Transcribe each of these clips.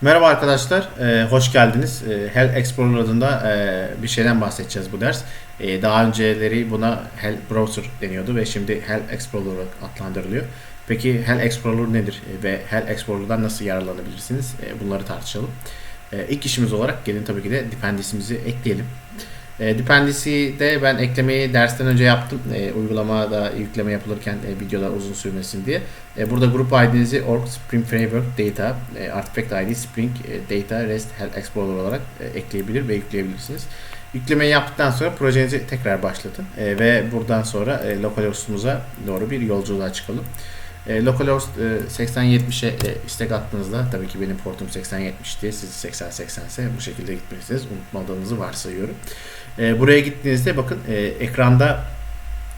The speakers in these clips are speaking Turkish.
Merhaba arkadaşlar, e, hoş geldiniz. E, Hell Explorer adında e, bir şeyden bahsedeceğiz bu ders. E, daha önceleri buna Hell Browser deniyordu ve şimdi Hell Explorer adlandırılıyor. Peki Hell Explorer nedir E, ve Hell Explorer'dan nasıl yararlanabilirsiniz? E, bunları tartışalım. E, ilk işimiz olarak gelin tabii ki de dependency'mizi ekleyelim. E, dependency'yi de ben eklemeyi dersten önce yaptım. E, uygulamada yükleme yapılırken e, videolar uzun sürmesin diye. E, burada grup ID'nizi org Spring Framework Data, e, Artifact ID Spring e, Data REST Hell Explorer olarak e, ekleyebilir ve yükleyebilirsiniz. Yüklemeyi yaptıktan sonra projenizi tekrar başlatın e, ve buradan sonra e, localhost'umuza doğru bir yolculuğa çıkalım. E, localhost e, 8070'e e, istek attığınızda tabii ki benim portum 8070 diye siz 8080 ise bu şekilde gitmelisiniz. Unutmadığınızı varsayıyorum. E, buraya gittiğinizde bakın e, ekranda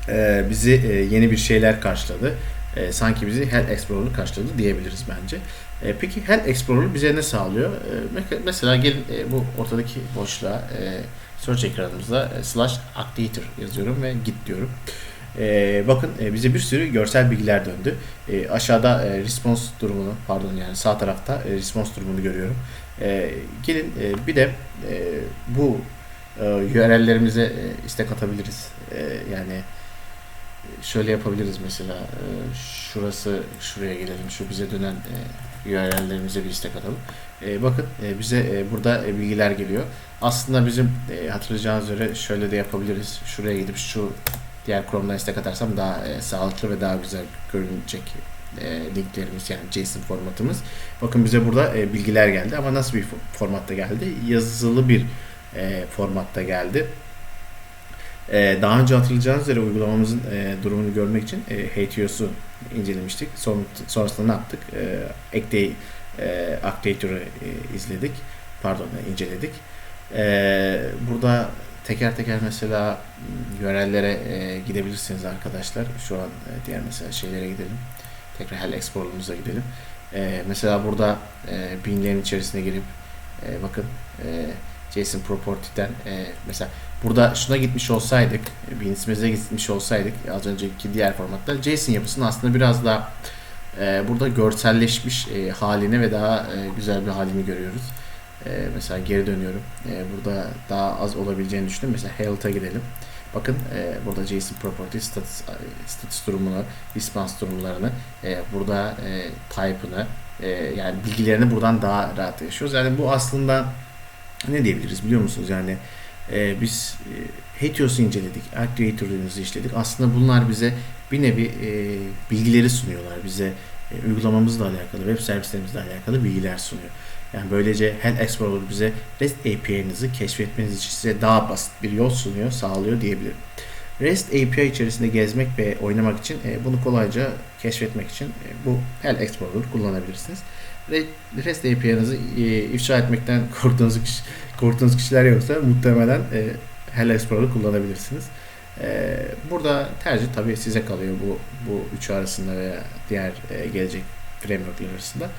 e, bizi e, yeni bir şeyler karşıladı. E, sanki bizi Hell Explorer'ı karşıladı diyebiliriz bence. E, peki Hell Explorer bize ne sağlıyor? E, me- mesela gelin e, bu ortadaki boşluğa e, search ekranımızda e, slash activator yazıyorum ve git diyorum. E, bakın e, bize bir sürü görsel bilgiler döndü. E, aşağıda e, response durumunu pardon yani sağ tarafta e, response durumunu görüyorum. E, gelin e, bir de e, bu e, URL'lerimize e, istek atabiliriz. E, yani şöyle yapabiliriz mesela e, şurası şuraya gelelim şu bize dönen e, URL'lerimize bir istek atalım. E, bakın e, bize e, burada e, bilgiler geliyor. Aslında bizim e, hatırlayacağınız üzere şöyle de yapabiliriz. Şuraya gidip şu diğer Chrome'dan istek atarsam daha e, sağlıklı ve daha güzel görünecek e, linklerimiz yani JSON formatımız. Bakın bize burada e, bilgiler geldi ama nasıl bir fo- formatta geldi? Yazılı bir e, formatta geldi. E, daha önce hatırlayacağınız üzere uygulamamızın e, durumunu görmek için e, HTOS'u incelemiştik. Son, sonrasında ne yaptık? E, Acte, e, Activator'ı e, izledik. Pardon, inceledik. E, burada teker teker mesela m, URL'lere e, gidebilirsiniz arkadaşlar. Şu an e, diğer mesela şeylere gidelim. Tekrar Hell Explorer'ımıza gidelim. E, mesela burada e, binlerin içerisine girip e, bakın e, JSON Property'den e, mesela burada şuna gitmiş olsaydık, Beans'imize gitmiş olsaydık az önceki diğer formatta JSON yapısının aslında biraz daha e, burada görselleşmiş e, halini ve daha e, güzel bir halini görüyoruz. E, mesela geri dönüyorum. E, burada daha az olabileceğini düşündüm. Mesela health'a gidelim. Bakın e, burada JSON property status, status durumunu, response durumlarını, e, burada e, type'ını, e, yani bilgilerini buradan daha rahat yaşıyoruz. Yani bu aslında ne diyebiliriz biliyor musunuz? Yani e, biz e, Hetios'u inceledik, Activator'ımızı işledik. Aslında bunlar bize bir nevi e, bilgileri sunuyorlar. Bize e, uygulamamızla alakalı, web servislerimizle alakalı bilgiler sunuyor. Yani böylece Hell Explorer bize REST API'nizi keşfetmeniz için size daha basit bir yol sunuyor, sağlıyor diyebilirim. REST API içerisinde gezmek ve oynamak için e, bunu kolayca keşfetmek için e, bu Hell Explorer kullanabilirsiniz. Re- REST API'nizi e, ifşa etmekten korktuğunuz, kişi, korktuğunuz kişiler yoksa muhtemelen Hell Explorer'ı kullanabilirsiniz. Burada tercih tabii size kalıyor bu bu üçü arasında veya diğer gelecek frameworkler arasında.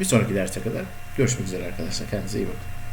Bir sonraki derse kadar görüşmek üzere arkadaşlar. Kendinize iyi bakın.